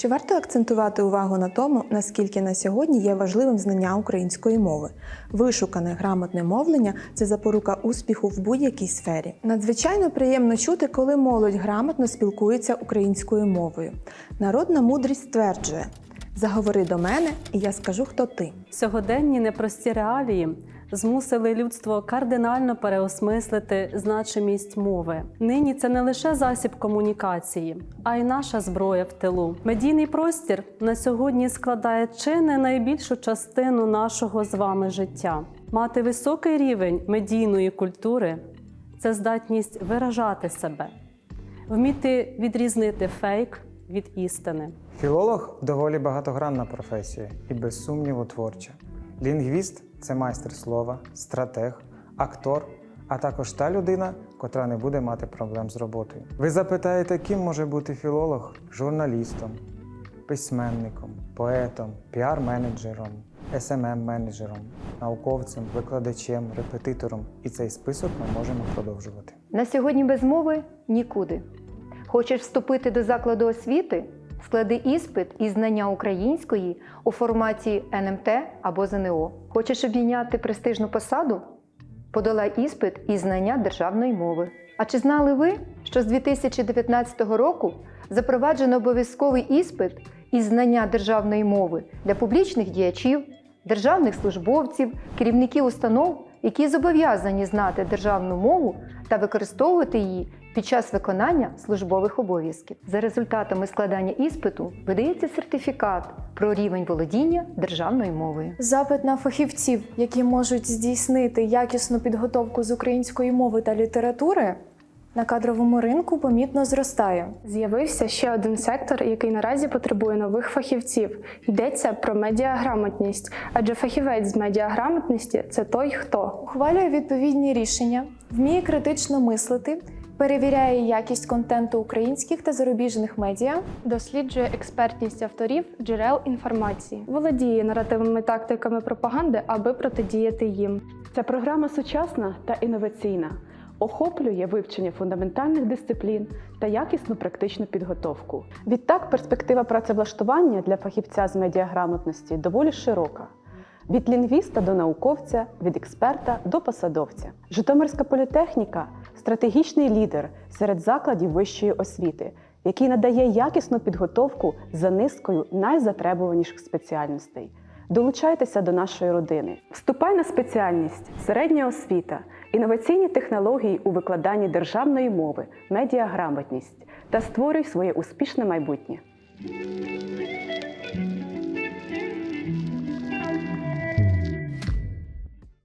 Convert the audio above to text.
Чи варто акцентувати увагу на тому, наскільки на сьогодні є важливим знання української мови? Вишукане грамотне мовлення це запорука успіху в будь-якій сфері. Надзвичайно приємно чути, коли молодь грамотно спілкується українською мовою. Народна мудрість стверджує: заговори до мене, і я скажу, хто ти. Сьогоденні непрості реалії змусили людство кардинально переосмислити значимість мови. Нині це не лише засіб комунікації, а й наша зброя в тилу. Медійний простір на сьогодні складає чи не найбільшу частину нашого з вами життя. Мати високий рівень медійної культури це здатність виражати себе, вміти відрізнити фейк від істини. Філолог доволі багатогранна професія і без сумніву творча. Лінгвіст це майстер слова, стратег, актор, а також та людина, котра не буде мати проблем з роботою. Ви запитаєте, ким може бути філолог? Журналістом, письменником, поетом, піар-менеджером, SMM-менеджером, науковцем, викладачем, репетитором. І цей список ми можемо продовжувати. На сьогодні без мови нікуди. Хочеш вступити до закладу освіти? Склади іспит із знання української у форматі НМТ або ЗНО. Хочеш обійняти престижну посаду? Подолай іспит із знання державної мови. А чи знали ви, що з 2019 року запроваджено обов'язковий іспит із знання державної мови для публічних діячів, державних службовців, керівників установ, які зобов'язані знати державну мову та використовувати її під час виконання службових обов'язків. За результатами складання іспиту видається сертифікат про рівень володіння державною мовою. Запит на фахівців, які можуть здійснити якісну підготовку з української мови та літератури, на кадровому ринку помітно зростає. З'явився ще один сектор, який наразі потребує нових фахівців. Йдеться про медіаграмотність, адже фахівець з медіаграмотності це той, хто Ухвалює відповідні рішення, вміє критично мислити, перевіряє якість контенту українських та зарубіжних медіа, досліджує експертність авторів джерел інформації, володіє наративними тактиками пропаганди, аби протидіяти їм. Ця програма сучасна та інноваційна, охоплює вивчення фундаментальних дисциплін та якісну практичну підготовку. Відтак, перспектива працевлаштування для фахівця з медіаграмотності доволі широка. Від лінгвіста до науковця, від експерта до посадовця. Житомирська політехніка стратегічний лідер серед закладів вищої освіти, який надає якісну підготовку за низкою найзатребуваніших спеціальностей. Долучайтеся до нашої родини. Вступай на спеціальність, середня освіта, інноваційні технології у викладанні державної мови, медіаграмотність та створюй своє успішне майбутнє.